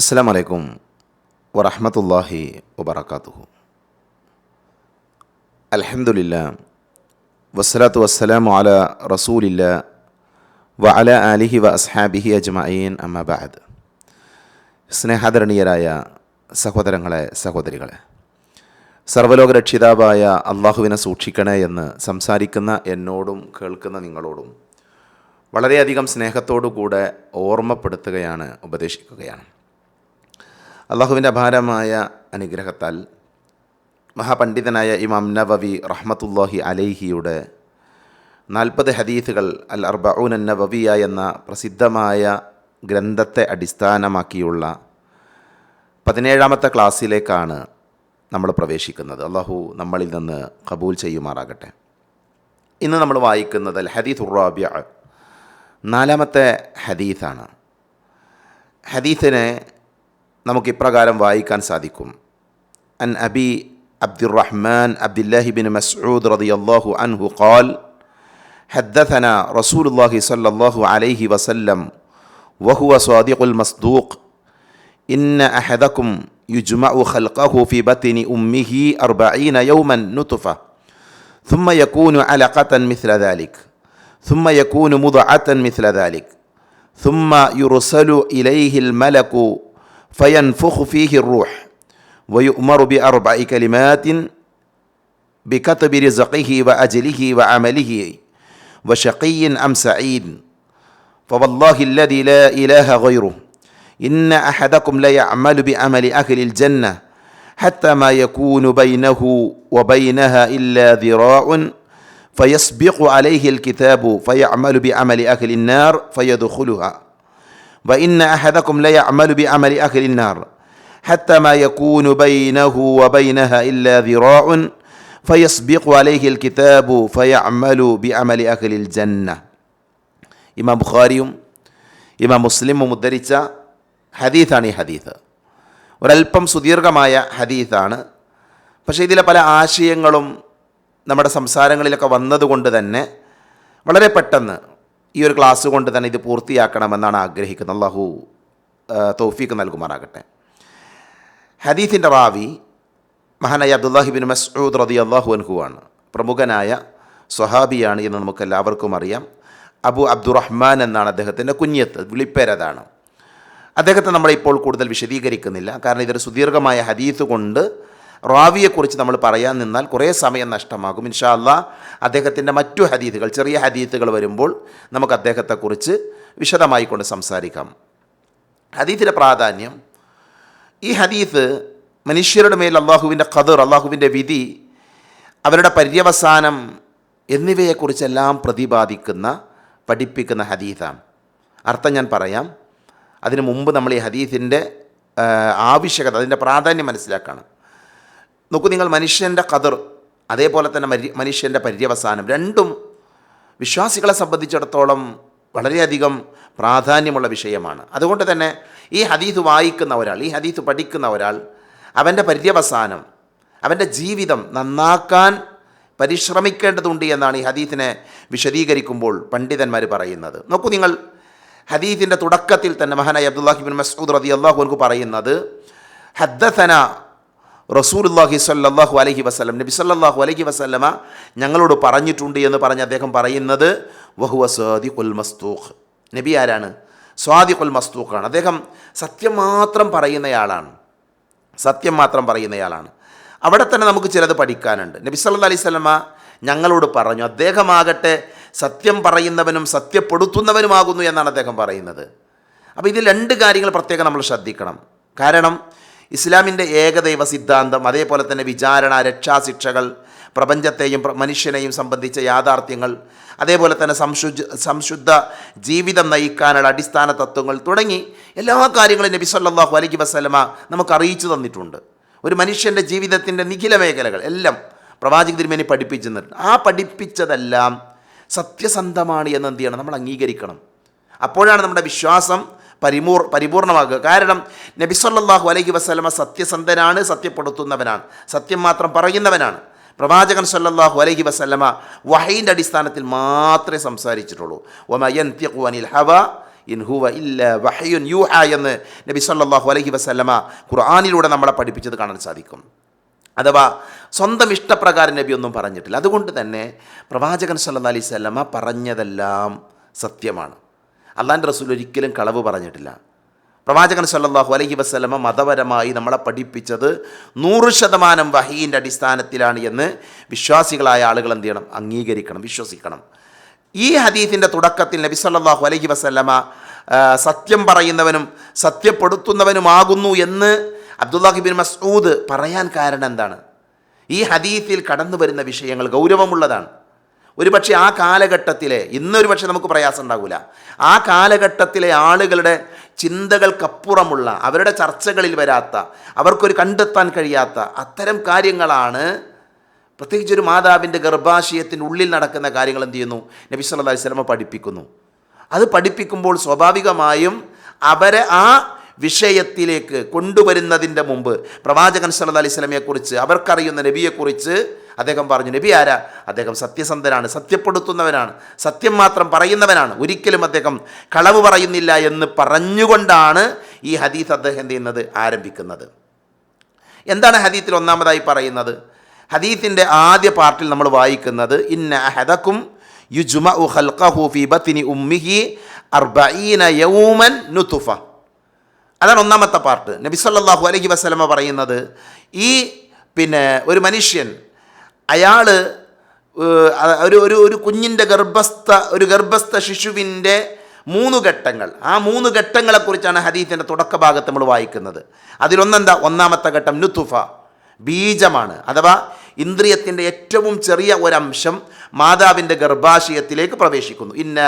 അസ്സാം വലൈക്കും വറഹമത്തല്ലാഹി വബർക്കാത്തുഹു അലഹമുല്ല വസ്സലാത്തു വസ്സലാമു അല റസൂലില്ല വ അല അലിഹി വ അസ്ഹാബിഹി അജ്മഈൻ അമ്മബാദ് സ്നേഹാദരണീയരായ സഹോദരങ്ങളെ സഹോദരികളെ സർവലോക രക്ഷിതാവായ അള്ളാഹുവിനെ സൂക്ഷിക്കണേ എന്ന് സംസാരിക്കുന്ന എന്നോടും കേൾക്കുന്ന നിങ്ങളോടും വളരെയധികം സ്നേഹത്തോടു കൂടെ ഓർമ്മപ്പെടുത്തുകയാണ് ഉപദേശിക്കുകയാണ്. അള്ളാഹുവിന്റെ അപാരമായ അനുഗ്രഹത്താൽ മഹാപണ്ഡിതനായ ഇമാം നവവി റഹ്മത്തുല്ലാഹി അലൈഹിയുടെ നാൽപ്പത് ഹദീസുകൾ അൽ അർബഊൻ നവവിയ എന്ന പ്രസിദ്ധമായ ഗ്രന്ഥത്തെ അടിസ്ഥാനമാക്കിയുള്ള പതിനേഴാമത്തെ ക്ലാസ്സിലേക്കാണ് നമ്മൾ പ്രവേശിക്കുന്നത്. അള്ളാഹു നമ്മളിൽ നിന്ന് കബൂൽ ചെയ്യുമാറാകട്ടെ. ഇന്ന് നമ്മൾ വായിക്കുന്നത് അൽ ഹദീസ് ഉറാബിയ നാലാമത്തെ ഹദീസാണ്. ഹദീസിനെ നമുക്ക് ഇപ്രകാരം വായിക്കാൻ സാധിക്കും അൻ അബി അബ്ദുറഹ്മാൻ അബ്ദുല്ലാഹി ബിൻ മസ്ഊദ് റളിയല്ലാഹു അൻഹു ഖാൽ حدثنا رسول الله صلى الله عليه وسلم وهو صادق المصدوق إن أحدكم يجمع خلقه في بطن أمه أربعين يوما نطفة ثم يكون علقة مثل ذلك ثم يكون مضعة مثل ذلك ثم يرسل إليه الملك فينفخ فيه الروح ويؤمر بأربع كلمات بكتب رزقه وأجله وعمله وشقي أم سعيد فوالله الذي لا إله غيره إن أحدكم ليعمل بعمل أهل الجنة حتى ما يكون بينه وبينها إلا ذراع فيسبق عليه الكتاب فيعمل بعمل أهل النار فيدخلها. وإن أحدكم ليعمل بعمل أهل النار حتى ما يكون بينه وبينها إلا ذراع فيسبق عليه الكتاب فيعمل بعمل أهل الجنة ഇമാം ബുഖാരിയും ഇമാം മുസ്ലിമും ഉദ്ധരിച്ച ഹദീത്താണ് ഈ ഹദീത്ത് ഒരല്പം സുദീർഘമായ ഹദീത്താണ് പക്ഷേ ഇതിലെ പല ആശയങ്ങളും നമ്മുടെ സംസാരങ്ങളിലൊക്കെ വന്നതുകൊണ്ട് തന്നെ വളരെ പെട്ടെന്ന് ഈ ഒരു ക്ലാസ് കൊണ്ട് തന്നെ ഇത് പൂർത്തിയാക്കണമെന്നാണ് ആഗ്രഹിക്കുന്നത്. അള്ളാഹു തൗഫീക്ക് നൽകുമാറാകട്ടെ. ഹദീഫിന്റെ റാവി മഹാനായ അബ്ദുല്ലാഹിബിൻ മസ്ഊദ് റതി അള്ളാഹു അൻഹുവാണ് പ്രമുഖനായ സ്വഹാബിയാണ് എന്ന് നമുക്ക് എല്ലാവർക്കും അറിയാം. അബു അബ്ദുറഹ്മാൻ എന്നാണ് അദ്ദേഹത്തിന്റെ കുഞ്ഞത്ത് വിളിപ്പേരതാണ്. അദ്ദേഹത്തെ നമ്മളിപ്പോൾ കൂടുതൽ വിശദീകരിക്കുന്നില്ല. കാരണം ഇതൊരു സുദീർഘമായ ഹദീസ് കൊണ്ട് റാവിയെക്കുറിച്ച് നമ്മൾ പറയാൻ നിന്നാൽ കുറേ സമയം നഷ്ടമാകും. ഇൻഷാ അദ്ദേഹത്തിന്റെ മറ്റു ഹദീത്തുകൾ ചെറിയ ഹദീത്തുകൾ വരുമ്പോൾ നമുക്ക് അദ്ദേഹത്തെക്കുറിച്ച് വിശദമായി കൊണ്ട് സംസാരിക്കാം. ഹദീത്തിന്റെ പ്രാധാന്യം ഈ ഹദീത്ത് മനുഷ്യരുടെ മേൽ അള്ളാഹുവിന്റെ ഖദർ അള്ളാഹുവിന്റെ വിധി അവരുടെ പര്യവസാനം എന്നിവയെക്കുറിച്ചെല്ലാം പ്രതിപാദിക്കുന്ന പഠിപ്പിക്കുന്ന ഹദീത്താണ്. അർത്ഥം ഞാൻ പറയാം അതിനു മുമ്പ് നമ്മൾ ഈ ഹദീത്തിന്റെ ആവശ്യകത അതിന്റെ പ്രാധാന്യം മനസ്സിലാക്കണം. നോക്കൂ നിങ്ങൾ മനുഷ്യന്റെ കതിർ അതേപോലെ തന്നെ മനുഷ്യന്റെ പര്യവസാനം രണ്ടും വിശ്വാസികളെ സംബന്ധിച്ചിടത്തോളം വളരെയധികം പ്രാധാന്യമുള്ള വിഷയമാണ്. അതുകൊണ്ട് തന്നെ ഈ ഹദീത്ത് വായിക്കുന്ന ഒരാൾ ഈ ഹദീത്ത് പഠിക്കുന്ന ഒരാൾ അവന്റെ പര്യവസാനം അവന്റെ ജീവിതം നന്നാക്കാൻ പരിശ്രമിക്കേണ്ടതുണ്ട് എന്നാണ് ഈ ഹദീത്തിനെ വിശദീകരിക്കുമ്പോൾ പണ്ഡിതന്മാർ പറയുന്നത്. നോക്കൂ നിങ്ങൾ ഹദീത്തിന്റെ തുടക്കത്തിൽ തന്നെ മഹാനായ അബ്ദുല്ലാഹിബിൻ മസൂദ് റതി അള്ളാഹു പറയുന്നത് ഹദ്ദന റസൂലുല്ലാഹി സല്ലാഹു അലഹി വസ്ലം നബി സല്ലാഹു അലഹി വസ്ലമ ഞങ്ങളോട് പറഞ്ഞിട്ടുണ്ട് എന്ന് പറഞ്ഞ് അദ്ദേഹം പറയുന്നത് വഹുവ സ്വാദിഖുൽ മസ്തൂഖ്. നബി ആരാണ്? സ്വാദിഖുൽ മസ്തൂഖാണ്. അദ്ദേഹം സത്യം മാത്രം പറയുന്നയാളാണ്. സത്യം മാത്രം പറയുന്നയാളാണ്. അവിടെ തന്നെ നമുക്ക് ചിലത് പഠിക്കാനുണ്ട്. നബി സല്ലാ അലൈഹി സ്വലമ ഞങ്ങളോട് പറഞ്ഞു അദ്ദേഹമാകട്ടെ സത്യം പറയുന്നവനും സത്യപ്പെടുത്തുന്നവനുമാകുന്നു എന്നാണ് അദ്ദേഹം പറയുന്നത്. അപ്പോൾ ഇതിൽ രണ്ട് കാര്യങ്ങൾ പ്രത്യേകം നമ്മൾ ശ്രദ്ധിക്കണം. കാരണം ഇസ്ലാമിന്റെ ഏകദൈവ സിദ്ധാന്തം അതേപോലെ തന്നെ വിചാരണ രക്ഷാശിക്ഷകൾ പ്രപഞ്ചത്തെയും മനുഷ്യനെയും സംബന്ധിച്ച യാഥാർത്ഥ്യങ്ങൾ അതേപോലെ തന്നെ സംശുദ്ധ സംശുദ്ധ ജീവിതം നയിക്കാനുള്ള അടിസ്ഥാന തത്വങ്ങൾ തുടങ്ങി എല്ലാ കാര്യങ്ങളും നബി സല്ലാഹു അലൈഹി വസ്ലമ നമുക്ക് അറിയിച്ചു തന്നിട്ടുണ്ട്. ഒരു മനുഷ്യന്റെ ജീവിതത്തിന്റെ നിഖില മേഖലകൾ എല്ലാം പ്രവാചക തിരുമേനി പഠിപ്പിച്ചു തന്നിട്ടുണ്ട്. ആ പഠിപ്പിച്ചതെല്ലാം സത്യസന്ധമാണ് എന്ന് എന്ത് ചെയ്യണം? നമ്മൾ അംഗീകരിക്കണം. അപ്പോഴാണ് നമ്മുടെ വിശ്വാസം പരിമൂർ പരിപൂർണമാകുക. കാരണം നബി സല്ലല്ലാഹു അലൈഹി വസല്ലമ സത്യസന്ധനാണ് സത്യപ്പെടുത്തുന്നവനാണ്. സത്യം മാത്രം പറയുന്നവനാണ്. പ്രവാചകൻ സല്ലാഹു അലൈഹി വസല്ലമ വഹൈന്റെ അടിസ്ഥാനത്തിൽ മാത്രമേ സംസാരിച്ചിട്ടുള്ളൂ. ഒമയൻ അനിൽ ഹവ ഇല്ല വഹയുൻ യൂഹ എന്ന് നബി സല്ലാഹു അലഹി വസല്ലമ ഖുർആാനിലൂടെ നമ്മളെ പഠിപ്പിച്ചത് കാണാൻ സാധിക്കും. അഥവാ സ്വന്തം ഇഷ്ടപ്രകാരം നബി ഒന്നും പറഞ്ഞിട്ടില്ല. അതുകൊണ്ട് തന്നെ പ്രവാചകൻ സല്ലാ അലൈഹി വസല്ലമ പറഞ്ഞതെല്ലാം സത്യമാണ്. അള്ളാന്റെ റസൂൽ ഒരിക്കലും കളവ് പറഞ്ഞിട്ടില്ല. പ്രവാചകൻ സല്ലാഹു അലഹി വസ്ലമ മതപരമായി നമ്മളെ പഠിപ്പിച്ചത് നൂറ് ശതമാനം വഹീന്റെ അടിസ്ഥാനത്തിലാണ് എന്ന് വിശ്വാസികളായ ആളുകൾ എന്ത് ചെയ്യണം? അംഗീകരിക്കണം വിശ്വസിക്കണം. ഈ ഹദീഫിന്റെ തുടക്കത്തിൽ നബി സല്ലാഹു അലഹി വസ്ലമ സത്യം പറയുന്നവനും സത്യപ്പെടുത്തുന്നവനുമാകുന്നു എന്ന് അബ്ദുല്ലാഹിബിൻ മസൂദ് പറയാൻ കാരണം എന്താണ്? ഈ ഹദീഫിൽ കടന്നു വരുന്ന വിഷയങ്ങൾ ഗൗരവമുള്ളതാണ്. ഒരുപക്ഷെ ആ കാലഘട്ടത്തിലെ ഇന്നൊരു പക്ഷേ നമുക്ക് പ്രയാസം ഉണ്ടാകില്ല ആ കാലഘട്ടത്തിലെ ആളുകളുടെ ചിന്തകൾക്കപ്പുറമുള്ള അവരുടെ ചർച്ചകളിൽ വരാത്ത അവർക്കൊരു കണ്ടെത്താൻ കഴിയാത്ത അത്തരം കാര്യങ്ങളാണ് പ്രത്യേകിച്ച് ഒരു മാതാവിന്റെ ഗർഭാശയത്തിന്റെ ഉള്ളിൽ നടക്കുന്ന കാര്യങ്ങൾ എന്ത് ചെയ്യുന്നു? നബി അലൈഹി വസല്ലമ പഠിപ്പിക്കുന്നു. അത് പഠിപ്പിക്കുമ്പോൾ സ്വാഭാവികമായും അവരെ ആ വിഷയത്തിലേക്ക് കൊണ്ടുവരുന്നതിന്റെ മുമ്പ് പ്രവാചകൻ സല്ലു അലൈഹി അവർക്കറിയുന്ന നബിയെക്കുറിച്ച് അദ്ദേഹം പറഞ്ഞു നബി ആരാ? അദ്ദേഹം സത്യസന്ധനാണ് സത്യപ്പെടുത്തുന്നവനാണ് സത്യം മാത്രം പറയുന്നവനാണ്. ഒരിക്കലും അദ്ദേഹം കളവ് പറയുന്നില്ല എന്ന് പറഞ്ഞുകൊണ്ടാണ് ഈ ഹദീസ് അദ്ദേഹം എന്ത് ചെയ്യുന്നത്? ആരംഭിക്കുന്നത്. എന്താണ് ഹദീത്തിൽ ഒന്നാമതായി പറയുന്നത്? ഹദീത്തിന്റെ ആദ്യ പാർട്ടിൽ നമ്മൾ വായിക്കുന്നത് ഇന്ന അഹദക്കും യുജ്മഉ ഖൽഖഹു ഫീ ബത്നി ഉമ്മിഹി അർബീന യൗമൻ നുതുഫ. അതാണ് ഒന്നാമത്തെ പാർട്ട്. നബി സല്ലല്ലാഹു അലൈഹി വസല്ലമ പറയുന്നത് ഈ പിന്നെ ഒരു മനുഷ്യൻ അയാൾ ഒരു ഒരു ഒരു കുഞ്ഞിന്റെ ഗർഭസ്ഥ ഒരു ഗർഭസ്ഥ ശിശുവിന്റെ മൂന്ന് ഘട്ടങ്ങൾ. ആ മൂന്ന് ഘട്ടങ്ങളെക്കുറിച്ചാണ് തുടക്ക ഭാഗത്ത് നമ്മൾ വായിക്കുന്നത്. അതിലൊന്നെന്താ? ഒന്നാമത്തെ ഘട്ടം നുത്തുഫ ബീജമാണ്. അഥവാ ഇന്ദ്രിയത്തിന്റെ ഏറ്റവും ചെറിയ ഒരംശം മാതാവിന്റെ ഗർഭാശയത്തിലേക്ക് പ്രവേശിക്കുന്നു. ഇന്ന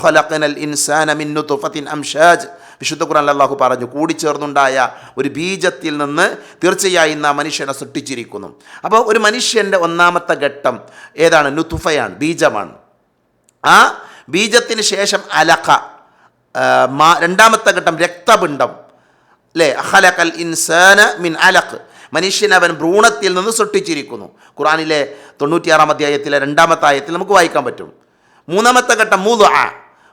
ഖലഖനൽ ഇൻസാന മിൻ നുതുഫത്തിൻ അംഷാജ് വിശുദ്ധ ഖുർആൻ അള്ളാഹു പറഞ്ഞു കൂടിച്ചേർന്നുണ്ടായ ഒരു ബീജത്തിൽ നിന്ന് തീർച്ചയായും നാം മനുഷ്യനെ സൃഷ്ടിച്ചിരിക്കുന്നു. അപ്പോൾ ഒരു മനുഷ്യന്റെ ഒന്നാമത്തെ ഘട്ടം ഏതാണ്? നുതുഫയാണ് ബീജമാണ്. ആ ബീജത്തിന് ശേഷം അലഖ മാ- രണ്ടാമത്തെ ഘട്ടം രക്തപിണ്ഡം. അല്ലേ അഹലക്കൽ ഇൻസാന മിൻ അലഖ്. മനുഷ്യൻ അവൻ ഭ്രൂണത്തിൽ നിന്ന് സൃഷ്ടിച്ചിരിക്കുന്നു. ഖുറാനിലെ തൊണ്ണൂറ്റിയാറാം അധ്യായത്തിലെ രണ്ടാമത്തെ ആയത്തിൽ നമുക്ക് വായിക്കാൻ പറ്റും. മൂന്നാമത്തെ ഘട്ടം മുതു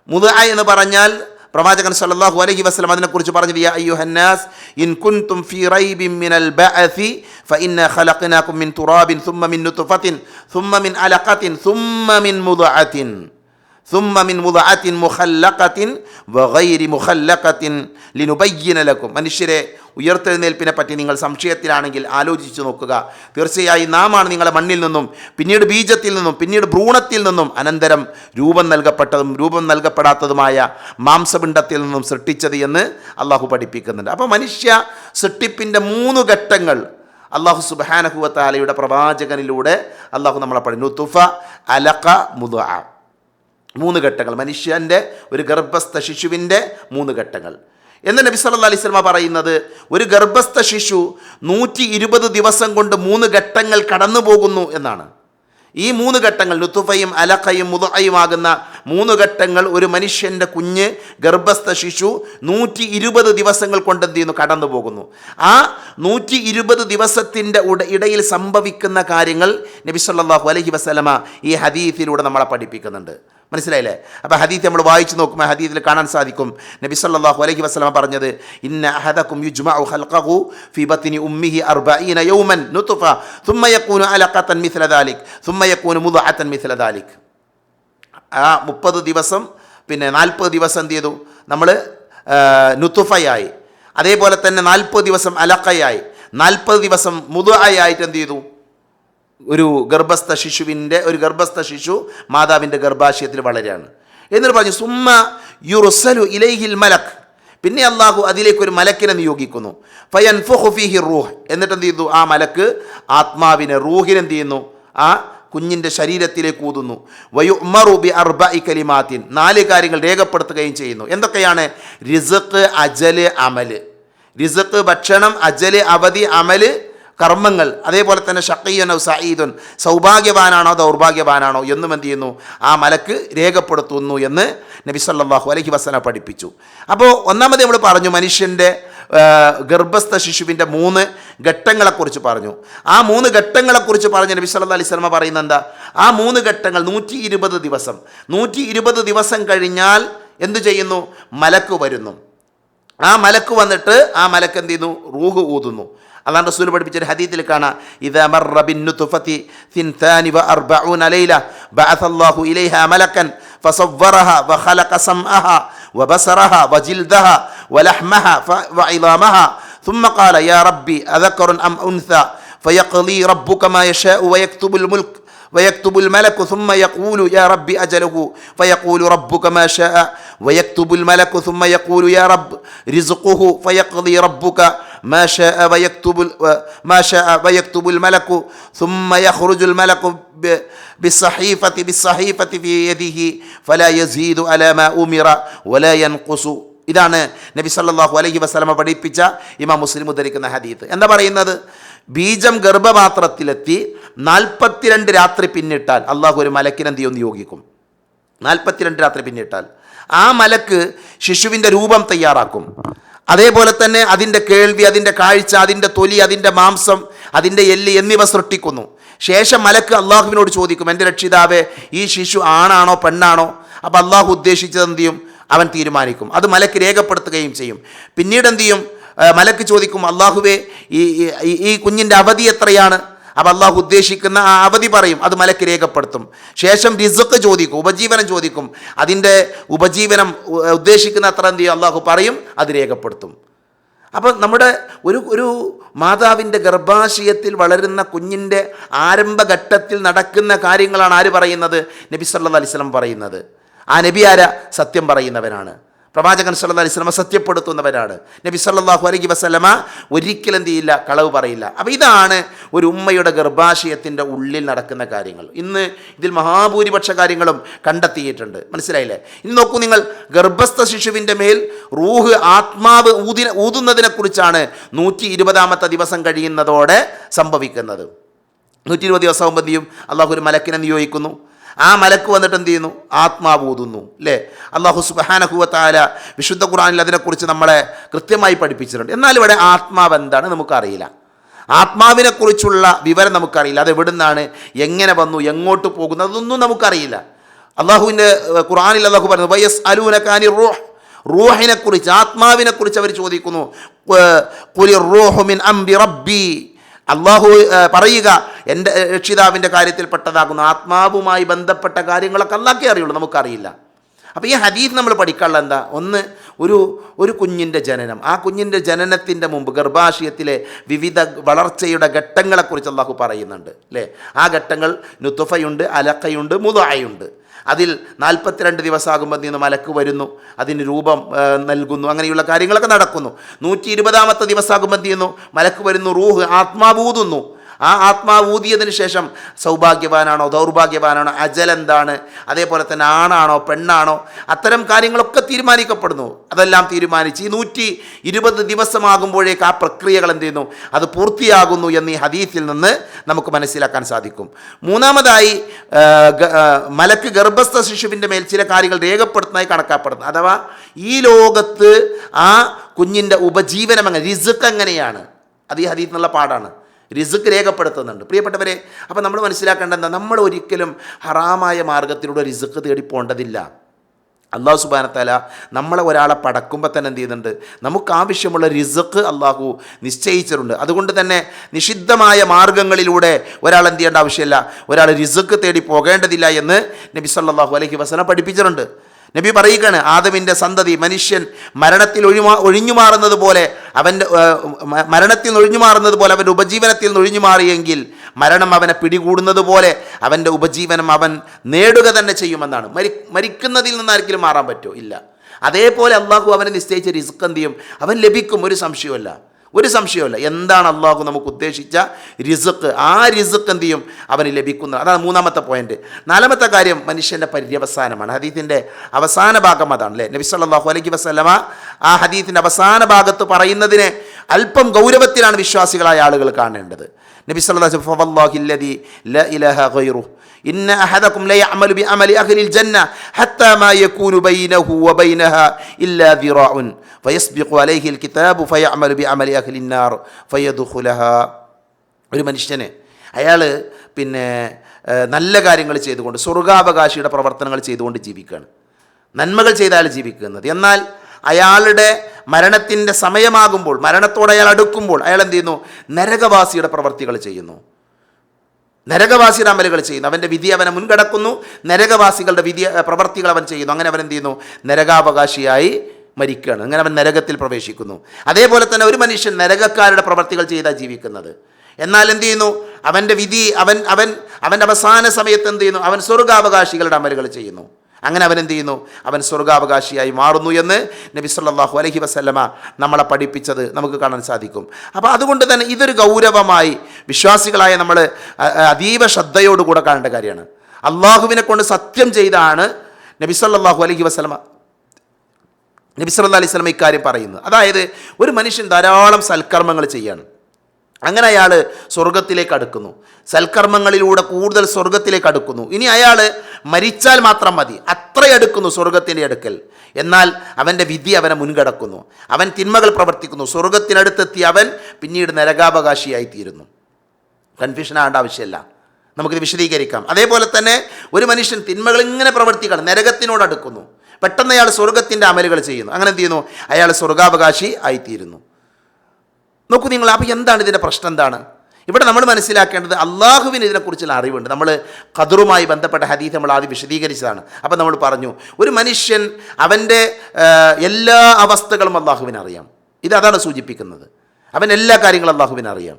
മുതു എന്ന് പറഞ്ഞാൽ പ്രവാചകൻ സല്ലല്ലാഹു അലൈഹി വസല്ലം അതിനെക്കുറിച്ച് പറഞ്ഞത് യാ അയ്യുഹന്നാസ് ഇൻ കുൻതും ഫീ റൈബിൻ മിനൽ ബഅസി ഫഇന്ന ഖലഖനാകും മിൻ തുറാബിൻ സുമ്മ മിൻ നുത്ഫത്തിൻ സുമ്മ മിൻ അലഖത്തിൻ സുമ്മ മിൻ മുദഅത്തിൻ. സുമ്മമിൻ മുദഅത്തിൻ മുഹല്ലഖത്തിൻ വഗൈരി മുഹല്ലഖത്തിൻ ലിനുബയ്യനലക്കും മനുഷ്യരെ ഉയർത്തെഴുന്നേൽപ്പിനെ പറ്റി നിങ്ങൾ സംശയത്തിലാണെങ്കിൽ ആലോചിച്ചു നോക്കുക. തീർച്ചയായും നാമാണ് നിങ്ങളെ മണ്ണിൽ നിന്നും പിന്നീട് ബീജത്തിൽ നിന്നും പിന്നീട് ഭ്രൂണത്തിൽ നിന്നും അനന്തരം രൂപം നൽകപ്പെട്ടതും രൂപം നൽകപ്പെടാത്തതുമായ മാംസപിണ്ഡത്തിൽ നിന്നും സൃഷ്ടിച്ചത് എന്ന് അള്ളാഹു പഠിപ്പിക്കുന്നുണ്ട്. അപ്പോൾ മനുഷ്യ സൃഷ്ടിപ്പിന്റെ മൂന്ന് ഘട്ടങ്ങൾ അള്ളാഹു സുബാനഹുവത്താലയുടെ പ്രവാചകനിലൂടെ അള്ളാഹു നമ്മളെ പഠിക്കുന്നു തുഫ അലക്ക മുദ മൂന്ന് ഘട്ടങ്ങൾ. മനുഷ്യന്റെ ഒരു ഗർഭസ്ഥ ശിശുവിന്റെ മൂന്ന് ഘട്ടങ്ങൾ. എന്ന് നബി സല്ല അലൈഹി സ്വലമ പറയുന്നത് ഒരു ഗർഭസ്ഥ ശിശു നൂറ്റി ഇരുപത് ദിവസം കൊണ്ട് മൂന്ന് ഘട്ടങ്ങൾ കടന്നു പോകുന്നു എന്നാണ്. ഈ മൂന്ന് ഘട്ടങ്ങൾ ലുത്തുഫയും അലഖയും മുതയുമാകുന്ന മൂന്ന് ഘട്ടങ്ങൾ ഒരു മനുഷ്യന്റെ കുഞ്ഞ് ഗർഭസ്ഥ ശിശു നൂറ്റി ഇരുപത് ദിവസങ്ങൾ കൊണ്ട് എന്ത് ചെയ്യുന്നു? കടന്നു പോകുന്നു ആ നൂറ്റി ഇരുപത് ദിവസത്തിന്റെ ഉട ഇടയിൽ സംഭവിക്കുന്ന കാര്യങ്ങൾ നബി സല്ലല്ലാഹു അലൈഹി വസല്ലമ ഈ ഹദീഫിലൂടെ നമ്മളെ പഠിപ്പിക്കുന്നുണ്ട്. മനസ്സിലായില്ലേ അപ്പോൾ ഹദീത്ത് നമ്മൾ വായിച്ചു നോക്കുമ്പോൾ ഹദീത്തിൽ കാണാൻ സാധിക്കും നബി സല്ലല്ലാഹു അലൈഹി വസല്ലമ പറഞ്ഞത് ഇന്ന അഹദക്കും യുജ്മഉ ഖൽഖഹു ഫി ബത്നി ഉമ്മിഹി അർബഈന യൗമൻ നുത്ഫ ثم يكون علقة مثل ذلك ثم يكون مضغة مثل ذلك ആ മുപ്പത് ദിവസം പിന്നെ നാൽപ്പത് ദിവസം എന്ത് ചെയ്തു നമ്മൾ നുത്തുഫയായി അതേപോലെ തന്നെ നാൽപ്പത് ദിവസം അലക്കയായി നാൽപ്പത് ദിവസം മുതുആയിട്ട് എന്ത് ചെയ്തു ഒരു ഗർഭസ്ഥ ശിശുവിന്റെ ഒരു ഗർഭസ്ഥ ശിശു മാതാവിന്റെ ഗർഭാശയത്തിൽ വളരുകയാണ് എന്നിട്ട് പറഞ്ഞു സുമ്മ യുറുസലു ഇലൈഹിൽ മലക്. പിന്നെ അള്ളാഹു അതിലേക്ക് ഒരു മലക്കിനെ നിയോഗിക്കുന്നു. ഫയൻ ഫുഹുഫിഹി റൂഹ്. എന്നിട്ട് എന്ത് ചെയ്യുന്നു? ആ മലക്ക് ആത്മാവിനെ റൂഹിനെ എന്ത് ചെയ്യുന്നു? ആ കുഞ്ഞിന്റെ ശരീരത്തിലേക്ക് ഊതുന്നു. വയു ബി അർബ ഇ കലിമാത്തിൻ. നാല് കാര്യങ്ങൾ രേഖപ്പെടുത്തുകയും ചെയ്യുന്നു. എന്തൊക്കെയാണ്? റിസക്ക് അജൽ അമൽ. റിസക്ക് ഭക്ഷണം അജൽ അവധി അമൽ കർമ്മങ്ങൾ അതേപോലെ തന്നെ ഷക്കയ്യനോ സയ്യിദുൻ സൗഭാഗ്യവാനാണോ ദൗർഭാഗ്യവാനാണോ എന്നും എന്ത് ചെയ്യുന്നു? ആ മലക്ക് രേഖപ്പെടുത്തുന്നു എന്ന് നബി സല്ലല്ലാഹു അലൈഹി വസല്ലം പഠിപ്പിച്ചു. അപ്പോൾ ഒന്നാമത് നമ്മൾ പറഞ്ഞു മനുഷ്യന്റെ ഗർഭസ്ഥ ശിശുവിന്റെ മൂന്ന് ഘട്ടങ്ങളെക്കുറിച്ച് പറഞ്ഞു. ആ മൂന്ന് ഘട്ടങ്ങളെക്കുറിച്ച് പറഞ്ഞ നബി സല്ലാ അലൈഹി സ്വലമ പറയുന്നത് എന്താ? ആ മൂന്ന് ഘട്ടങ്ങൾ നൂറ്റി ഇരുപത് ദിവസം. നൂറ്റി ഇരുപത് ദിവസം കഴിഞ്ഞാൽ എന്തു ചെയ്യുന്നു? മലക്ക് വരുന്നു. ആ മലക്ക് വന്നിട്ട് ആ മലക്ക് എന്ത് ചെയ്യുന്നു? റൂഹ് ഊതുന്നു. അള്ളാഹ് റസൂൽ പഠിപ്പിച്ചൊരു ഹദീത്തിൽ കാണാം ഇദാ മർറ ബിന്നുതുഫതി സിൻതാനി വഅർബഊന ലൈല ബഅഥ അല്ലാഹു ഇലൈഹ മലക്കൻ فصورها وخلق سمعها وبصرها وجلدها ولحمها ف- وعظامها ثم قال يا ربي أذكر أم أنثى فيقضي ربك ما يشاء ويكتب الملك ويكتب الملك ثم يقول يا رب أجله فيقول ربك ما شاء ويكتب الملك ثم يقول يا رب رزقه فيقضي ربك ما شاء ويكتب ال- ما شاء ويكتب الملك ثم يخرج الملك ب- بالصحيفة بالصحيفة في يده فلا يزيد على ما أمر ولا ينقص ഇതാണ് നബി സല്ലല്ലാഹു അലൈഹി വസല്ലമ പഠിപ്പിച്ച ഇമാം മുസ്ലിം ഉദ്ധരിക്കുന്ന ഹദീത്ത് എന്താ പറയുന്നത് ബീജം ഗർഭപാത്രത്തിലെത്തി നാൽപ്പത്തിരണ്ട് രാത്രി പിന്നിട്ടാൽ അള്ളാഹു ഒരു മലക്കിനെ എന്ത് ചെയ്യും? നിയോഗിക്കും. നാൽപ്പത്തിരണ്ട് രാത്രി പിന്നിട്ടാൽ. ആ മലക്ക് ശിശുവിന്റെ രൂപം തയ്യാറാക്കും. അതേപോലെ തന്നെ അതിന്റെ കേൾവി അതിന്റെ കാഴ്ച അതിന്റെ തൊലി അതിന്റെ മാംസം അതിന്റെ എല്ല് എന്നിവ സൃഷ്ടിക്കുന്നു. ശേഷം മലക്ക് അള്ളാഹുവിനോട് ചോദിക്കും എന്റെ രക്ഷിതാവേ ഈ ശിശു ആണാണോ പെണ്ണാണോ? അപ്പോൾ അള്ളാഹു ഉദ്ദേശിച്ചത് എന്ത് ചെയ്യും? അവൻ തീരുമാനിക്കും. അത് മലക്ക് രേഖപ്പെടുത്തുകയും ചെയ്യും. പിന്നീട് എന്ത് ചെയ്യും? മലക്ക് ചോദിക്കും അള്ളാഹുവേ ഈ- ഈ കുഞ്ഞിന്റെ അവധി എത്രയാണ്? അപ്പം അള്ളാഹു ഉദ്ദേശിക്കുന്ന ആ അവധി പറയും അത് മലക്ക് രേഖപ്പെടുത്തും. ശേഷം റിസക്ക് ചോദിക്കും ഉപജീവനം ചോദിക്കും. അതിന്റെ ഉപജീവനം ഉദ്ദേശിക്കുന്ന അത്ര എന്ത് ചെയ്യും? അള്ളാഹു പറയും അത് രേഖപ്പെടുത്തും. അപ്പം നമ്മുടെ ഒരു ഒരു മാതാവിന്റെ ഗർഭാശയത്തിൽ വളരുന്ന കുഞ്ഞിന്റെ ആരംഭഘട്ടത്തിൽ നടക്കുന്ന കാര്യങ്ങളാണ് ആര് പറയുന്നത്? നബി സല്ലാ അലിസ്ലം പറയുന്നത്. ആ നബി ആര? സത്യം പറയുന്നവനാണ്. പ്രവാചകൻ സല്ലാ അലിസ്ലമ സത്യപ്പെടുത്തുന്നവരാണ് നബി സല്ലാഹു അലൈഹി വസ്ലമ ഒരിക്കലും എന്ത് ചെയ്യില്ല കളവ് പറയില്ല. അപ്പോൾ ഇതാണ് ഒരു ഉമ്മയുടെ ഗർഭാശയത്തിന്റെ ഉള്ളിൽ നടക്കുന്ന കാര്യങ്ങൾ. ഇന്ന് ഇതിൽ മഹാഭൂരിപക്ഷ കാര്യങ്ങളും കണ്ടെത്തിയിട്ടുണ്ട്. മനസ്സിലായില്ലേ? ഇനി നോക്കൂ നിങ്ങൾ ഗർഭസ്ഥ ശിശുവിന്റെ മേൽ റൂഹ് ആത്മാവ് ഊതി ഊതുന്നതിനെക്കുറിച്ചാണ് നൂറ്റി ഇരുപതാമത്തെ ദിവസം കഴിയുന്നതോടെ സംഭവിക്കുന്നത്. നൂറ്റി ഇരുപത് ദിവസം ചെയ്യും? അള്ളാഹു ഒരു മലക്കിനെ നിയോഗിക്കുന്നു. ആ മലക്ക് വന്നിട്ട് എന്ത് ചെയ്യുന്നു? ആത്മാവ് ഊതുന്നു അല്ലേ അള്ളാഹു സുബാനഹുവത്താല വിശുദ്ധ ഖുറാനിൽ അതിനെക്കുറിച്ച് നമ്മളെ കൃത്യമായി പഠിപ്പിച്ചിട്ടുണ്ട്. എന്നാൽ ഇവിടെ ആത്മാവ് എന്താണ് നമുക്കറിയില്ല. ആത്മാവിനെക്കുറിച്ചുള്ള വിവരം നമുക്കറിയില്ല. അത് എവിടുന്നാണ്? എങ്ങനെ വന്നു? എങ്ങോട്ട് പോകുന്നു? അതൊന്നും നമുക്കറിയില്ല. അള്ളാഹുവിന്റെ ഖുറാനിൽ അള്ളാഹു പറയുന്നു വയസ് അലൂനക്കാനി റൂഹ്. റൂഹിനെക്കുറിച്ച് ആത്മാവിനെക്കുറിച്ച് ആത്മാവിനെ അവർ ചോദിക്കുന്നു റബ്ബി. അള്ളാഹു പറയുക എന്റെ രക്ഷിതാവിന്റെ കാര്യത്തിൽപ്പെട്ടതാകുന്നു. ആത്മാവുമായി ബന്ധപ്പെട്ട കാര്യങ്ങളൊക്കെ അല്ലാക്കേ അറിയുള്ളൂ നമുക്കറിയില്ല. അപ്പോൾ ഈ ഹദീഫ് നമ്മൾ പഠിക്കാനുള്ള എന്താ? ഒന്ന് ഒരു ഒരു കുഞ്ഞിന്റെ ജനനം. ആ കുഞ്ഞിന്റെ ജനനത്തിന്റെ മുമ്പ് ഗർഭാശയത്തിലെ വിവിധ വളർച്ചയുടെ ഘട്ടങ്ങളെക്കുറിച്ച് അള്ളാഹു പറയുന്നുണ്ട് അല്ലേ? ആ ഘട്ടങ്ങൾ നുത്തുഫയുണ്ട് അലക്കയുണ്ട് മുതായുണ്ട് അതിൽ നാൽപ്പത്തിരണ്ട് ദിവസമാകുമ്പോൾ നിന്ന് മലക്ക് വരുന്നു അതിന് രൂപം നൽകുന്നു അങ്ങനെയുള്ള കാര്യങ്ങളൊക്കെ നടക്കുന്നു. നൂറ്റി ഇരുപതാമത്തെ ദിവസമാകുമ്പോൾ ചെയ്യുന്നു? മലക്ക് വരുന്നു റൂഹ് ആത്മാവൂതുന്നു ആ ആത്മാവ് ഊതിയതിന് ശേഷം സൗഭാഗ്യവാനാണോ ദൗർഭാഗ്യവാനാണോ അജലെന്താണ് അതേപോലെ തന്നെ ആണാണോ പെണ്ണാണോ അത്തരം കാര്യങ്ങളൊക്കെ തീരുമാനിക്കപ്പെടുന്നു. അതെല്ലാം തീരുമാനിച്ച് ഈ നൂറ്റി ഇരുപത് ദിവസമാകുമ്പോഴേക്ക് ആ പ്രക്രിയകൾ എന്ത് ചെയ്യുന്നു? അത് പൂർത്തിയാകുന്നു എന്ന് ഈ ഹദീസിൽ നിന്ന് നമുക്ക് മനസ്സിലാക്കാൻ സാധിക്കും. മൂന്നാമതായി മലക്ക് ഗർഭസ്ഥ ശിശുവിന്റെ മേൽ ചില കാര്യങ്ങൾ രേഖപ്പെടുത്തുന്നതായി കണക്കാക്കപ്പെടുന്നു. അഥവാ ഈ ലോകത്ത് ആ കുഞ്ഞിന്റെ ഉപജീവനം എങ്ങനെ റിസുക്ക് എങ്ങനെയാണ്? അത് ഈ ഹദീത്തിനുള്ള പാടാണ് റിസുക്ക് രേഖപ്പെടുത്തുന്നുണ്ട്. പ്രിയപ്പെട്ടവരെ അപ്പോൾ നമ്മൾ മനസ്സിലാക്കേണ്ട എന്താ? നമ്മൾ ഒരിക്കലും ഹറാമായ മാർഗത്തിലൂടെ റിസുക്ക് തേടി പോകേണ്ടതില്ല അള്ളാഹു സുബാനത്തല നമ്മളെ ഒരാളെ പടക്കുമ്പോൾ തന്നെ എന്ത് ചെയ്യുന്നുണ്ട്? നമുക്ക് ആവശ്യമുള്ള റിസക്ക് അള്ളാഹു നിശ്ചയിച്ചിട്ടുണ്ട്. അതുകൊണ്ട് തന്നെ നിഷിദ്ധമായ മാർഗങ്ങളിലൂടെ ഒരാൾ എന്ത് ചെയ്യേണ്ട ആവശ്യമില്ല. ഒരാൾ റിസക്ക് തേടി പോകേണ്ടതില്ല എന്ന് നബി സല്ലല്ലാഹു അലഹി വസന പഠിപ്പിച്ചിട്ടുണ്ട്. നബി പറയുകയാണ് ആദമിന്റെ സന്തതി മനുഷ്യൻ മരണത്തിൽ ഒഴിമാ ഒഴിഞ്ഞു മാറുന്നത് പോലെ അവന്റെ മരണത്തിൽ നിന്ന് ഒഴിഞ്ഞു മാറുന്നത് പോലെ അവന്റെ ഉപജീവനത്തിൽ നിന്ന് ഒഴിഞ്ഞു മാറിയെങ്കിൽ മരണം അവനെ പിടികൂടുന്നത് പോലെ അവന്റെ ഉപജീവനം അവൻ നേടുക തന്നെ ചെയ്യുമെന്നാണ്. മരി മരിക്കുന്നതിൽ നിന്ന് ആർക്കെങ്കിലും മാറാൻ പറ്റുമോ ഇല്ല. അതേപോലെ അള്ളാഹു അവനെ നിശ്ചയിച്ച റിസ്ക് എന്ത് ചെയ്യും? അവൻ ലഭിക്കും ഒരു സംശയമല്ല ഒരു സംശയമല്ല എന്താണ് അള്ളാഹു നമുക്ക് ഉദ്ദേശിച്ച റിസുക്ക് ആ റിസുക്ക് എന്ത് ചെയ്യും? അവന് ലഭിക്കുന്നത് അതാണ് മൂന്നാമത്തെ പോയിന്റ് നാലാമത്തെ കാര്യം മനുഷ്യന്റെ പര്യവസാനമാണ്. ഹദീത്തിന്റെ അവസാന ഭാഗം അതാണ് അല്ലേ? നബി അള്ളാഹു അലൈഹി വസ്ലമ ആ ഹദീത്തിന്റെ അവസാന ഭാഗത്ത് പറയുന്നതിനെ അല്പം ഗൗരവത്തിലാണ് വിശ്വാസികളായ ആളുകൾ കാണേണ്ടത്. നബി സല്ലല്ലാഹു ലാ ഇലാഹ ഗൈറു ഇന്ന അഹദകും ല ജന്ന ഹത്താ മാ യകൂനു ബൈനഹു ഇല്ലാ വയസ്ബിഖു അലൈഹിൽ കിതാബു ഫയ അമലു ബി അമലി അഹ്ലിന്നാർ ഒരു മനുഷ്യന് അയാൾ പിന്നെ നല്ല കാര്യങ്ങൾ ചെയ്തുകൊണ്ട് സ്വർഗാവകാശിയുടെ പ്രവർത്തനങ്ങൾ ചെയ്തുകൊണ്ട് ജീവിക്കുകയാണ് നന്മകൾ ചെയ്താൽ ജീവിക്കുന്നത്. എന്നാൽ അയാളുടെ മരണത്തിന്റെ സമയമാകുമ്പോൾ മരണത്തോടെ അയാൾ അടുക്കുമ്പോൾ അയാൾ എന്ത് ചെയ്യുന്നു? നരകവാസിയുടെ പ്രവർത്തികൾ ചെയ്യുന്നു. നരകവാസിയുടെ അമലുകൾ ചെയ്യുന്നു. അവന്റെ വിധി അവനെ മുൻകടക്കുന്നു. നരകവാസികളുടെ വിധി പ്രവർത്തികൾ അവൻ ചെയ്യുന്നു. അങ്ങനെ അവൻ എന്ത് ചെയ്യുന്നു? നരകാവകാശിയായി മരിക്കുകയാണ്. അങ്ങനെ അവൻ നരകത്തിൽ പ്രവേശിക്കുന്നു. അതേപോലെ തന്നെ ഒരു മനുഷ്യൻ നരകക്കാരുടെ പ്രവർത്തികൾ ചെയ്താൽ ജീവിക്കുന്നത്. എന്നാൽ എന്ത് ചെയ്യുന്നു? അവന്റെ വിധി അവൻ അവൻ അവന്റെ അവസാന സമയത്ത് എന്ത് ചെയ്യുന്നു? അവൻ സ്വർഗാവകാശികളുടെ അമലുകൾ ചെയ്യുന്നു. അങ്ങനെ അവൻ എന്ത് ചെയ്യുന്നു? അവൻ സ്വർഗാവകാശിയായി മാറുന്നു എന്ന് നബി സല്ലാഹു അലഹി വസല്ലമ നമ്മളെ പഠിപ്പിച്ചത് നമുക്ക് കാണാൻ സാധിക്കും. അപ്പോൾ അതുകൊണ്ട് തന്നെ ഇതൊരു ഗൗരവമായി വിശ്വാസികളായ നമ്മൾ അതീവ ശ്രദ്ധയോടുകൂടെ കാണേണ്ട കാര്യമാണ്. അള്ളാഹുവിനെ കൊണ്ട് സത്യം ചെയ്താണ് നബി സല്ലല്ലാഹു അലൈഹി വസല്ലമ നബി സല്ലല്ലാഹു അലൈഹി സ്വലം ഇക്കാര്യം പറയുന്നു. അതായത് ഒരു മനുഷ്യൻ ധാരാളം സൽക്കർമ്മങ്ങൾ ചെയ്യാണ്. അങ്ങനെ അയാൾ സ്വർഗത്തിലേക്ക് അടുക്കുന്നു. സൽക്കർമ്മങ്ങളിലൂടെ കൂടുതൽ സ്വർഗത്തിലേക്ക് അടുക്കുന്നു. ഇനി അയാൾ മരിച്ചാൽ മാത്രം മതി. അത്ര അടുക്കുന്നു സ്വർഗത്തിന്റെ അടുക്കൽ. എന്നാൽ അവന്റെ വിധി അവനെ മുൻകടക്കുന്നു. അവൻ തിന്മകൾ പ്രവർത്തിക്കുന്നു. സ്വർഗത്തിനടുത്തെത്തി അവൻ പിന്നീട് നരകാവകാശിയായി തീരുന്നു കൺഫ്യൂഷൻ ആവേണ്ട ആവശ്യമില്ല. നമുക്കിത് വിശദീകരിക്കാം. അതേപോലെ തന്നെ ഒരു മനുഷ്യൻ തിന്മകൾ ഇങ്ങനെ പ്രവർത്തിക്കണം. നരകത്തിനോട് അടുക്കുന്നു. പെട്ടെന്ന് അയാൾ സ്വർഗത്തിന്റെ അമലുകൾ ചെയ്യുന്നു. അങ്ങനെ എന്ത് ചെയ്യുന്നു? അയാൾ സ്വർഗാവകാശി ആയിത്തീരുന്നു. നോക്കൂ നിങ്ങൾ അപ്പോൾ എന്താണ് ഇതിന്റെ പ്രശ്നം എന്താണ്? ഇവിടെ നമ്മൾ മനസ്സിലാക്കേണ്ടത് അള്ളാഹുവിന് ഇതിനെക്കുറിച്ചുള്ള അറിവുണ്ട്. നമ്മൾ ഖദറുമായി ബന്ധപ്പെട്ട ഹദീസ് നമ്മൾ ആദ്യം വിശദീകരിച്ചതാണ്. അപ്പം നമ്മൾ പറഞ്ഞു ഒരു മനുഷ്യൻ അവന്റെ എല്ലാ അവസ്ഥകളും അള്ളാഹുവിന് അറിയാം. ഇത് അതാണ് സൂചിപ്പിക്കുന്നത്. അവൻ എല്ലാ കാര്യങ്ങളും അള്ളാഹുവിന് അറിയാം.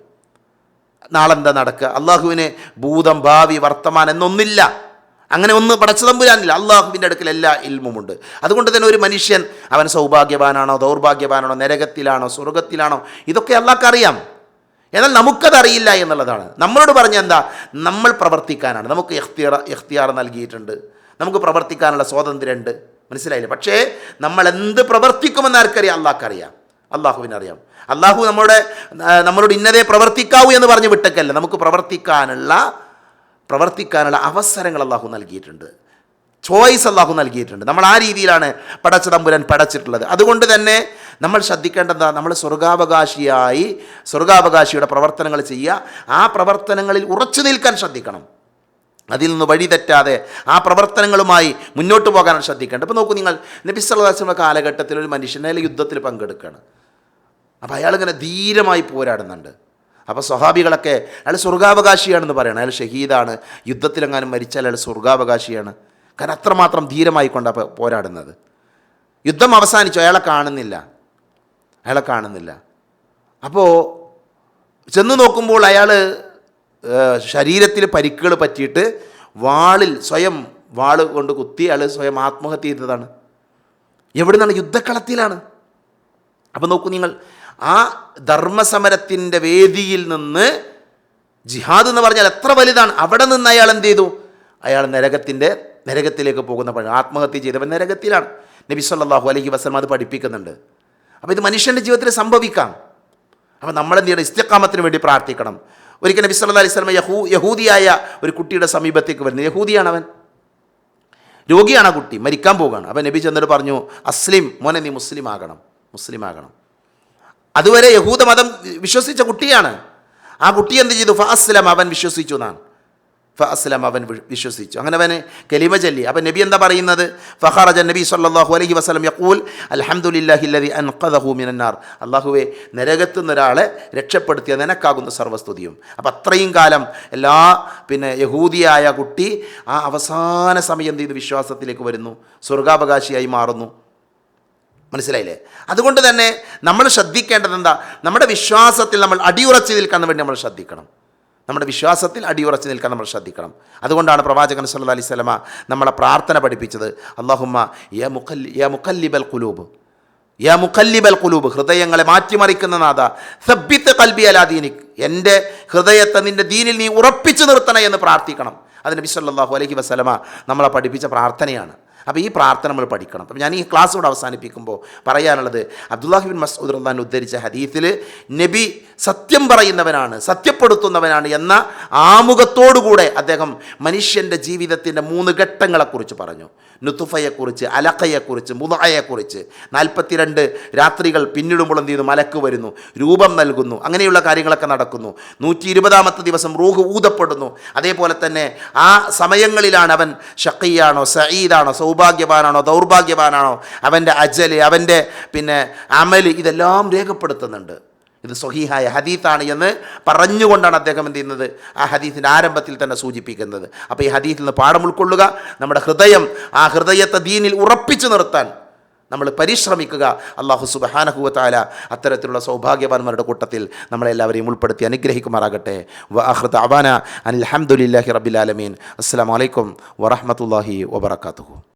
നാളെ എന്താ നടക്കുക? അള്ളാഹുവിന് ഭൂതം ഭാവി വർത്തമാനം എന്നൊന്നില്ല. അങ്ങനെ ഒന്ന് പടച്ചതമ്പുരാനില്ല അള്ളാഹുവിന്റെ അടുക്കൽ എല്ലാ ഇൽമുമുണ്ട്. അതുകൊണ്ട് തന്നെ ഒരു മനുഷ്യൻ അവൻ സൗഭാഗ്യവാനാണോ ദൗർഭാഗ്യവാനാണോ നരകത്തിലാണോ സ്വർഗത്തിലാണോ ഇതൊക്കെ അള്ളാഹ്ക്കറിയാം. എന്നാൽ നമുക്കതറിയില്ല എന്നുള്ളതാണ്. നമ്മളോട് പറഞ്ഞ എന്താ? നമ്മൾ പ്രവർത്തിക്കാനാണ്. നമുക്ക് എഖ്തിയാർ എഖ്തിയാർ നൽകിയിട്ടുണ്ട്. നമുക്ക് പ്രവർത്തിക്കാനുള്ള സ്വാതന്ത്ര്യമുണ്ട് മനസ്സിലായില്ല? പക്ഷേ നമ്മൾ എന്ത് പ്രവർത്തിക്കുമെന്ന് ആർക്കറിയാം? അള്ളാഹ്ക്കറിയാം. അള്ളാഹുവിനറിയാം. അള്ളാഹു നമ്മുടെ നമ്മളോട് ഇന്നതേ പ്രവർത്തിക്കാവൂ എന്ന് പറഞ്ഞ് വിട്ടക്കല്ല. നമുക്ക് പ്രവർത്തിക്കാനുള്ള പ്രവർത്തിക്കാനുള്ള അവസരങ്ങൾ അള്ളാഹു നൽകിയിട്ടുണ്ട്. ചോയ്സ് അള്ളാഹു നൽകിയിട്ടുണ്ട്. നമ്മൾ ആ രീതിയിലാണ് പടച്ച തമ്പുരാൻ പടച്ചിട്ടുള്ളത്. അതുകൊണ്ട് തന്നെ നമ്മൾ ശ്രദ്ധിക്കേണ്ടത് നമ്മൾ സ്വർഗാവകാശിയായി സ്വർഗാവകാശിയുടെ പ്രവർത്തനങ്ങൾ ചെയ്യുക. ആ പ്രവർത്തനങ്ങളിൽ ഉറച്ചു നിൽക്കാൻ ശ്രദ്ധിക്കണം. അതിൽ നിന്ന് വഴിതെറ്റാതെ ആ പ്രവർത്തനങ്ങളുമായി മുന്നോട്ട് പോകാനാണ് ശ്രദ്ധിക്കേണ്ടത്. ഇപ്പോൾ നോക്കൂ നിങ്ങൾ നബി സല്ലല്ലാഹു കാലഘട്ടത്തിൽ ഒരു മനുഷ്യനെ യുദ്ധത്തിൽ പങ്കെടുക്കുകയാണ്. അപ്പോൾ അയാളിങ്ങനെ ധീരമായി പോരാടുന്നുണ്ട്. അപ്പോൾ സ്വഹാബികളൊക്കെ അയാൾ സ്വർഗാവകാശിയാണെന്ന് പറയണം. അയാൾ ഷഹീദാണ്. യുദ്ധത്തിലെങ്ങാനും മരിച്ചാൽ അയാൾ സ്വർഗാവകാശിയാണ്. കാരണം അത്രമാത്രം ധീരമായിക്കൊണ്ടാണ് പോരാടുന്നത്. യുദ്ധം അവസാനിച്ചു. അയാളെ കാണുന്നില്ല. അയാളെ കാണുന്നില്ല. അപ്പോൾ ചെന്ന് നോക്കുമ്പോൾ അയാൾ ശരീരത്തിൽ പരിക്കുകൾ പറ്റിയിട്ട് വാളിൽ സ്വയം വാൾ കൊണ്ട് കുത്തി അയാൾ സ്വയം ആത്മഹത്യ ചെയ്തതാണ്. എവിടെ നിന്നാണ് യുദ്ധക്കളത്തിലാണ്. അപ്പോൾ നോക്കൂ നിങ്ങൾ ആ ധർമ്മസമരത്തിന്റെ വേദിയിൽ നിന്ന് ജിഹാദ് എന്ന് പറഞ്ഞാൽ എത്ര വലുതാണ്? അവിടെ നിന്ന് അയാൾ എന്ത് ചെയ്തു? അയാൾ നരകത്തിന്റെ നരകത്തിലേക്ക് പോകുന്ന പണി ആത്മഹത്യ ചെയ്തവൻ നരകത്തിലാണ്. നബി സല്ലല്ലാഹു അലഹി വസല്ലം അത് പഠിപ്പിക്കുന്നുണ്ട്. അപ്പോൾ ഇത് മനുഷ്യന്റെ ജീവിതത്തിൽ സംഭവിക്കാം. അപ്പോൾ നമ്മൾ എന്ത് ചെയ്യണം? ഇസ്തിഖാമത്തിന് വേണ്ടി പ്രാർത്ഥിക്കണം. ഒരിക്കൽ നബി സല്ലല്ലാഹു അലൈഹി സ്വലം യഹൂ യഹൂദിയായ ഒരു കുട്ടിയുടെ സമീപത്തേക്ക് വരുന്നത് യഹൂദിയാണ് അവൻ. രോഗിയാണ് ആ കുട്ടി. മരിക്കാൻ പോകുകയാണ് അപ്പം നബി ചെന്നിട്ട് പറഞ്ഞു അസ്ലിം മോനെ നീ മുസ്ലിം ആകണം മുസ്ലിം ആകണം അതുവരെ യഹൂദ മതം വിശ്വസിച്ച കുട്ടിയാണ്. ആ കുട്ടി എന്ത് ചെയ്തു? ഫാസ്ലം അവൻ വിശ്വസിച്ചു എന്നാണ്. ഫാസ്ലം അവൻ വിശ്വസിച്ചു. അങ്ങനെ അവന് കലിമ ചൊല്ലി. അപ്പം നബി എന്താ പറയുന്നത്? ഫഹറജ നബി സല്ലല്ലാഹു അലഹി വസ്ലം യക്കൂൽ അൽഹംദുലില്ലാഹി അല്ലദി അൻഖദഹു മിനന്നാർ. അല്ലാഹുവേ നരകത്തു ഒരാളെ രക്ഷപ്പെടുത്തിയ നിനക്കാകുന്ന സർവസ്തുതിയും. അപ്പം അത്രയും കാലം എല്ലാ പിന്നെ യഹൂദിയായ കുട്ടി ആ അവസാന സമയം എന്ത് ചെയ്തു? വിശ്വാസത്തിലേക്ക് വരുന്നു. സ്വർഗാവകാശിയായി മാറുന്നു. മനസ്സിലായില്ലേ? അതുകൊണ്ട് തന്നെ നമ്മൾ ശ്രദ്ധിക്കേണ്ടത് എന്താ? നമ്മുടെ വിശ്വാസത്തിൽ നമ്മൾ അടിയുറച്ച് നിൽക്കാൻ വേണ്ടി നമ്മൾ ശ്രദ്ധിക്കണം. നമ്മുടെ വിശ്വാസത്തിൽ അടിയുറച്ച് നിൽക്കാൻ നമ്മൾ ശ്രദ്ധിക്കണം. അതുകൊണ്ടാണ് പ്രവാചകൻ സല്ല അലൈഹി സ്വലമ നമ്മളെ പ്രാർത്ഥന പഠിപ്പിച്ചത് അള്ളാഹുമ്മ യ മുഖല്ലി യ മുഖല്ലിബൽ കുലൂബ് യാ മുഖല്ലിബൽ കുലൂബ് ഹൃദയങ്ങളെ മാറ്റിമറിക്കുന്ന നാഥ സബ്ബിത്ത് കൽബി അലാദീനിക് എന്റെ ഹൃദയത്തെ നിന്റെ ദീനിൽ നീ ഉറപ്പിച്ചു നിർത്തണേ എന്ന് പ്രാർത്ഥിക്കണം. അതിന് നബി സല്ലല്ലാഹു അലൈഹി വസല്ലമ നമ്മളെ പഠിപ്പിച്ച പ്രാർത്ഥനയാണ്. അപ്പോൾ ഈ പ്രാർത്ഥന നമ്മൾ പഠിക്കണം. അപ്പം ഞാൻ ഈ ക്ലാസ് കൂടെ അവസാനിപ്പിക്കുമ്പോൾ പറയാനുള്ളത് അബ്ദുല്ലാഹിബിൻ മസൂദ് റഹ്ലാൻ ഉദ്ധരിച്ച ഹദീഫിൽ നബി സത്യം പറയുന്നവനാണ് സത്യപ്പെടുത്തുന്നവനാണ് എന്ന ആമുഖത്തോടുകൂടെ അദ്ദേഹം മനുഷ്യന്റെ ജീവിതത്തിന്റെ മൂന്ന് ഘട്ടങ്ങളെക്കുറിച്ച് പറഞ്ഞു. നുത്തുഫയെക്കുറിച്ച് അലക്കയെക്കുറിച്ച് മുതായയെക്കുറിച്ച് നാൽപ്പത്തിരണ്ട് രാത്രികൾ പിന്നിടുമ്പോൾ എന്ത് ചെയ്യുന്നു? മലക്ക് വരുന്നു രൂപം നൽകുന്നു അങ്ങനെയുള്ള കാര്യങ്ങളൊക്കെ നടക്കുന്നു. നൂറ്റി ഇരുപതാമത്തെ ദിവസം റൂഹ് ഊതപ്പെടുന്നു. അതേപോലെ തന്നെ ആ സമയങ്ങളിലാണ് അവൻ ഷക്കയ്യാണോ സയീദാണോ സൗ സൗഭാഗ്യവാനാണോ? ദൗർഭാഗ്യവാനാണോ? അവന്റെ അജൽ അവന്റെ പിന്നെ അമൽ ഇതെല്ലാം രേഖപ്പെടുത്തുന്നുണ്ട്. ഇത് സ്വഹീഹായ ഹദീത്താണ് എന്ന് പറഞ്ഞുകൊണ്ടാണ് അദ്ദേഹം എന്ത് ചെയ്യുന്നത്? ആ ഹദീത്തിന്റെ ആരംഭത്തിൽ തന്നെ സൂചിപ്പിക്കുന്നത്. അപ്പോൾ ഈ ഹദീത്തിൽ നിന്ന് പാഠം ഉൾക്കൊള്ളുക നമ്മുടെ ഹൃദയം ആ ഹൃദയത്തെ ദീനിൽ ഉറപ്പിച്ചു നിർത്താൻ നമ്മൾ പരിശ്രമിക്കുക. അള്ളാഹു സുബഹാനഹുവത്താല അത്തരത്തിലുള്ള സൗഭാഗ്യവാന്മാരുടെ കൂട്ടത്തിൽ നമ്മളെല്ലാവരെയും ഉൾപ്പെടുത്തി അനുഗ്രഹിക്കുമാറാകട്ടെ. വഹൃദ അബാന അനിൽ അഹമ്മദില്ലാഹി റബിലാലമീൻ അസ്സാം വലൈക്കും വറഹമത്തല്ലാഹി വബർക്കാത്തു